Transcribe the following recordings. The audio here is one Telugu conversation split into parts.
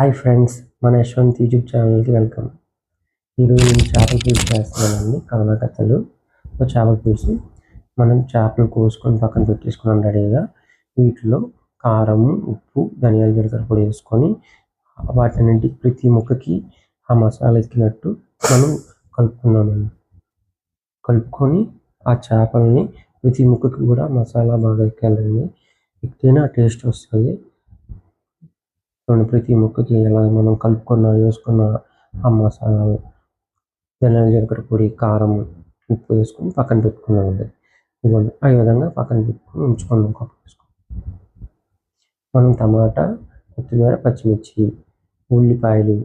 హాయ్ ఫ్రెండ్స్ మన యశ్వంత్ యూట్యూబ్ ఛానల్కి వెల్కమ్. ఈరోజు నేను చేపల పులుసు చేస్తున్నానండి కవనకత్తలు ఒక చేపల పులుసు మనం చేపలు కోసుకొని పక్కన పెట్టేసుకున్నాం రెడీగా వీటిలో కారం ఉప్పు ధనియాల జీలకర్ర పొడి వేసుకొని వాటిని ప్రతి ముక్కకి ఆ మసాలా ఎక్కినట్టు మనం కలుపుకున్నామండి కలుపుకొని ఆ చేపలని ప్రతి ముక్కకి కూడా మసాలా బాగా ఎక్కాలండి ఎక్కితేనే ఆ టేస్ట్ వస్తుంది. చూడండి ప్రతి ముక్కకి ఎలా మనం కలుపుకున్న వేసుకున్న ఆ మసాలాలు ధనియాల జీలకర్ర పొడి కారం ఉప్పు వేసుకొని పక్కన పెట్టుకున్నామండి ఇవ్వండి ఆ విధంగా పక్కన పెట్టుకొని ఉంచుకున్నాం కప్పు వేసుకుని మనం టమాటా కొత్తిమీర పచ్చిమిర్చి ఉల్లిపాయలు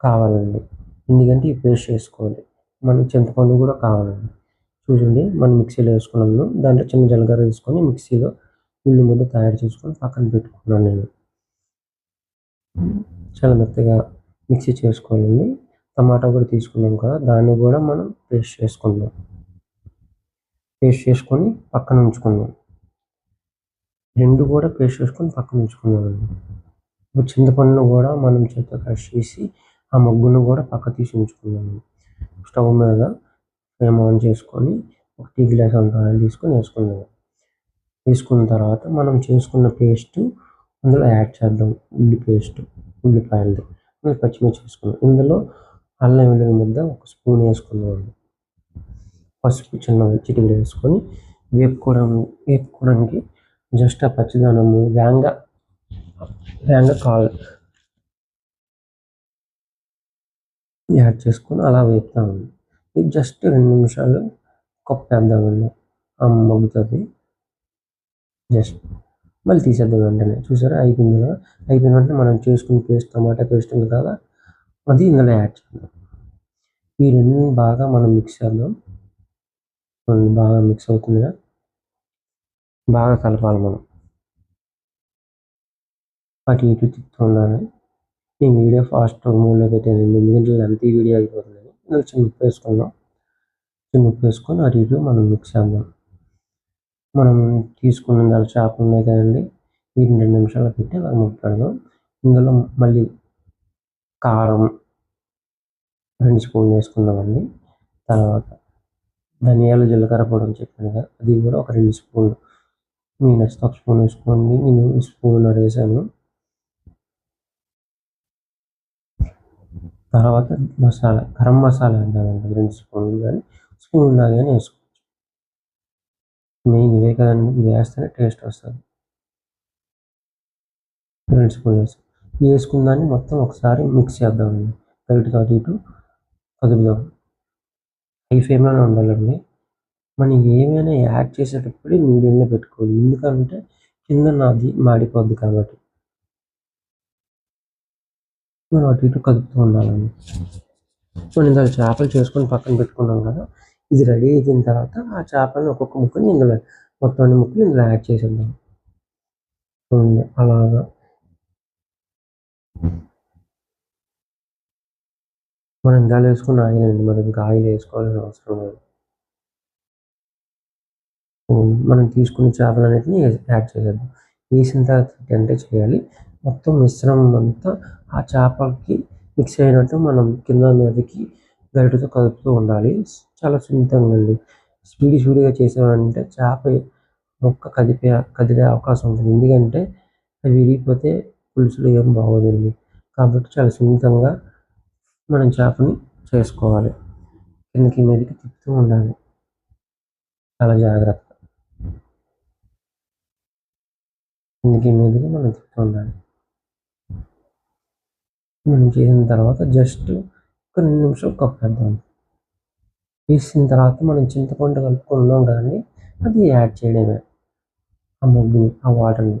కావాలండి. ఎందుకంటే ఈ పేస్ట్ వేసుకోవాలి మనం చింతపండు కూడా కావాలండి. చూడండి మనం మిక్సీలో వేసుకున్నాము దాంట్లో చిన్న జీలకర్ర వేసుకొని మిక్సీలో ఉల్లి ముద్ద తయారు చేసుకొని పక్కన పెట్టుకున్నాను నేను. చాలా మెత్తగా మిక్సీ చేసుకోవాలండి. టమాటా కూడా తీసుకున్నాం కదా దాన్ని కూడా మనం పేస్ట్ చేసుకుందాం. పేస్ట్ చేసుకొని పక్కన ఉంచుకుందాం. రెండు కూడా పేస్ట్ చేసుకొని పక్కన ఉంచుకున్నామండి ఇప్పుడు చింతపండును కూడా మనం చేత క్రష్ చేసి ఆ మగ్గును కూడా పక్క తీసి ఉంచుకున్నాము స్టవ్ మీద ఫ్లేమ్ ఆన్ చేసుకొని ఒక టీ గ్లాస్ అంత ఆయిల్ తీసుకొని వేసుకుందాం. వేసుకున్న తర్వాత మనం చేసుకున్న పేస్ట్ అందులో యాడ్ చేద్దాం. ఉల్లి పేస్ట్ ఉల్లిపాయలు పచ్చిమిర్చి వేసుకున్నాం ఇందులో అల్లం వెల్లుల్లి ముద్ద ఒక స్పూన్ వేసుకున్నాం పసుపు చిన్న చిటికలు వేసుకొని వేపుకోవడం వేపుకోవడానికి జస్ట్ ఆ పచ్చిదానము వేంగ వేంగ కాల్ యాడ్ చేసుకొని అలా వేపుతామండి ఇది జస్ట్ రెండు నిమిషాలు కప్పేద్దామండి. అమ్మ మగ్గుతుంది జస్ట్ మళ్ళీ తీసేద్దాం వెంటనే. చూసారా? అయిపోయింది కదా? అయిపోయిన వెంటనే మనం చేసుకున్న పేస్ట్ టమాటా పేస్ట్ ఉంది కదా? అది ఇందులో యాడ్ చేద్దాం. ఈ రెండు బాగా మనం మిక్స్ చేద్దాం. బాగా మిక్స్ అవుతుంది బాగా కలపాలి మనం. అటు ఇటు తిప్పుతూ ఉండాలి. నేను వీడియో ఫాస్ట్ మూడ్లో పెట్టాను ఎందుకంటే అంత వీడియో అయిపోతుంది. ఇందులో చిన్న ఉప్పు వేసుకుందాం. చిన్న ఉప్పు వేసుకొని అటు ఇటు మనం మిక్స్ చేద్దాం. మనం తీసుకున్న దాని చేపలు ఉన్నాయి కదండి. వీటిని రెండు నిమిషాలు పెట్టి అలా పెడదాం. ఇందులో మళ్ళీ కారం రెండు స్పూన్లు వేసుకుందామండి. తర్వాత ధనియాలు జీలకర్ర పొడి అని చెప్పానుగా కదా అది కూడా ఒక రెండు స్పూన్లు. మీ నచ్చితే ఒక స్పూన్ వేసుకోండి. నేను స్పూన్ వేసాను. తర్వాత మసాలా గరం మసాలా వేద్దామండి. రెండు స్పూన్లు కానీ స్పూన్ లాగానే వేసుకోండి. మెయిన్ ఇవే కదండి ఇవి వేస్తేనే టేస్ట్ వస్తుంది. రెండు స్పూన్ వేసి వేసుకున్న దాన్ని మొత్తం ఒకసారి మిక్స్ చేద్దామండి. గరిటతో అటు ఇటు కదుపుదాం హై ఫ్లేమ్లోనే ఉండాలండి. మనం ఏమైనా యాడ్ చేసేటప్పుడు మీడియంలో పెట్టుకోవాలి. ఎందుకంటే కింద నాది మాడిపోద్ది కాబట్టి. మనం అటు ఇటు కదుపుతూ ఉండాలండి. మనం దాని చేపలు చేసుకొని పక్కన పెట్టుకున్నాం కదా. ఇది రెడీ అయిన తర్వాత ఆ చేపలను ఒక్కొక్క ముక్కని ఇందులో మొత్తం అన్ని ముక్కలు ఇందులో యాడ్ చేసేద్దాం. చూడండి అలాగా. మనం ఇందాలు వేసుకున్న ఆయిల్ అండి మరి ఇంకా ఆయిల్ వేసుకోవాల్సిన అవసరం లేదు. మనం తీసుకున్న చేపలన్నిటిని యాడ్ చేసేద్దాం. వేసిన తర్వాత అంటే చేయాలి. మొత్తం మిశ్రమం అంతా ఆ చేపలకి మిక్స్ అయినట్టు మనం కింద మీదకి గరిటతో కలుపుతూ ఉండాలి. చాలా సున్నితంగా అండి స్పీడ్ స్పీడ్గా చేసామంటే చేప మొక్క కదిపే కదిలే అవకాశం ఉంటుంది. ఎందుకంటే అవి విరిగిపోతే పులుసులో ఏం బాగోదండి. కాబట్టి చాలా సున్నితంగా మనం చేపని చేసుకోవాలి. కిందకి మీదకి తిప్పుతూ ఉండాలి. చాలా జాగ్రత్త. కిందకి మీదకి మనం తిప్పుతూ ఉండాలి. మనం చేసిన తర్వాత జస్ట్ కొన్ని నిమిషం నిమిషాలు కప్పేద్దాం. వేసిన తర్వాత మనం చింతపండు కలుపుకున్నాం కానీ అది యాడ్ చేయడమే. ఆ ముగ్గుని ఆ వాటర్ని.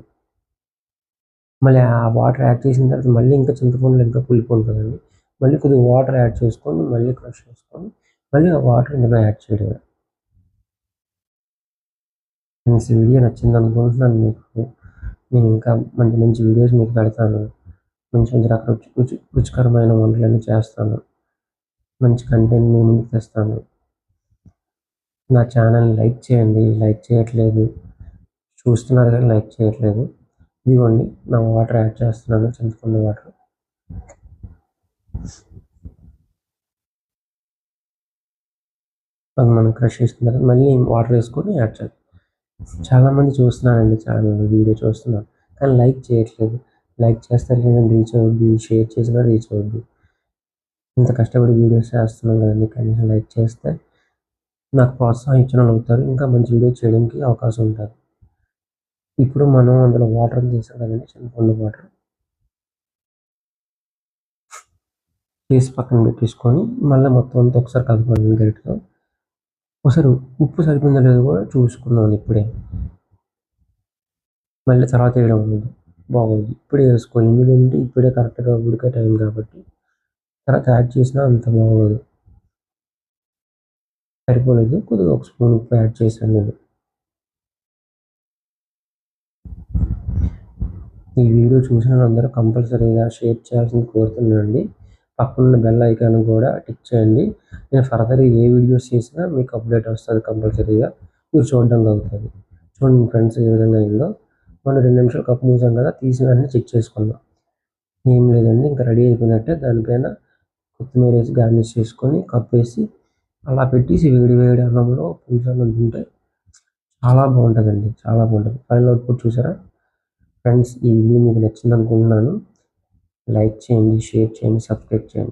మళ్ళీ ఆ వాటర్ యాడ్ చేసిన తర్వాత మళ్ళీ ఇంకా చింతపండులో ఇంకా పులుపు ఉంటుందండి మళ్ళీ కొద్దిగా వాటర్ యాడ్ చేసుకొని మళ్ళీ క్రష్ చేసుకొని మళ్ళీ ఆ వాటర్ ఇందులో యాడ్ చేయడమే. ఫ్రెండ్స్ వీడియో నచ్చింది అనుకుంటున్నాను మీకు. నేను ఇంకా మంచి మంచి వీడియోస్ మీకు పెడతాను. మంచి మంచి రకాల రుచి రుచికరమైన వంటలన్నీ చేస్తాను. మంచి కంటెంట్ మీ ముందుకు తెస్తాను. నా ఛానల్ లైక్ చేయండి. లైక్ చేయట్లేదు. చూస్తున్నారు కానీ లైక్ చేయట్లేదు. ఇదిగోండి నా వాటర్ యాడ్ చేస్తున్నాను. చింతకుండ వాటర్ అది మనం క్రష్ చేసిన తర్వాత మళ్ళీ వాటర్ వేసుకొని యాడ్ చేయాలి చాలామంది చూస్తున్నారండి ఛానల్ వీడియో చూస్తున్నారు. కానీ లైక్ చేయట్లేదు. లైక్ చేస్తారు కానీ రీచ్ అవుద్ది షేర్ చేసినా రీచ్ అవుద్ది. ఇంత కష్టపడి వీడియోస్ చేస్తున్నాం కదండి కనీసం లైక్ చేస్తే నాకు ప్రోత్సాహం ఇచ్చిన వాళ్ళు అవుతారు ఇంకా మంచి వీడియో చేయడానికి అవకాశం ఉంటుంది ఇప్పుడు మనం అందులో వాటర్ చేసాం కదండి చింతపండు వాటర్. చేసి పక్కన పెట్టేసుకొని మళ్ళీ మొత్తం అంతా ఒకసారి కలపాలి గరిటతో ఒకసారి ఉప్పు సరిపోయిందో లేదో కూడా చూసుకున్నాను ఇప్పుడే. మళ్ళీ తర్వాత వేయడం ఉండదు బాగుంది. ఇప్పుడే వేసుకోవాలి. ఎందుకంటే ఇప్పుడే కరెక్ట్గా ఉడికే టైం కాబట్టి తర్వాత యాడ్ చేసినా అంత బాగోదు. సరిపోలేదు. కొద్దిగా ఒక స్పూన్ ఉప్పు యాడ్ చేశాను నేను. ఈ వీడియో చూసిన అందరూ కంపల్సరీగా షేర్ చేయాల్సింది కోరుతున్నానండి. పక్కనున్న బెల్ ఐకాన్ కూడా టిక్ చేయండి. నేను ఫర్దర్ ఏ వీడియోస్ చేసినా మీకు అప్డేట్ వస్తుంది కంపల్సరీగా. మీరు చూడడం అవుతుంది చూడండి ఫ్రెండ్స్ ఏ విధంగా అయిందో. మనం రెండు నిమిషాలు కప్పు మూసాం కదా తీసిన వెంటనే చెక్ చేసుకుందాం. ఏం లేదండి ఇంకా రెడీ అయిపోయినట్టే. దానిపైన కొత్తిమీర వేసి గార్నిష్ చేసుకొని కప్పేసి అలా పెట్టేసి వేడి వేడి అన్నంలో పులుసు తింటే చాలా బాగుంటుందండి చాలా బాగుంటుంది. ఫైనల్ అవుట్పుట్ చూసారా? ఫ్రెండ్స్ ఈ వీడియో మీకు నచ్చింది అనుకుంటున్నాను లైక్ చేయండి షేర్ చేయండి సబ్స్క్రైబ్ చేయండి.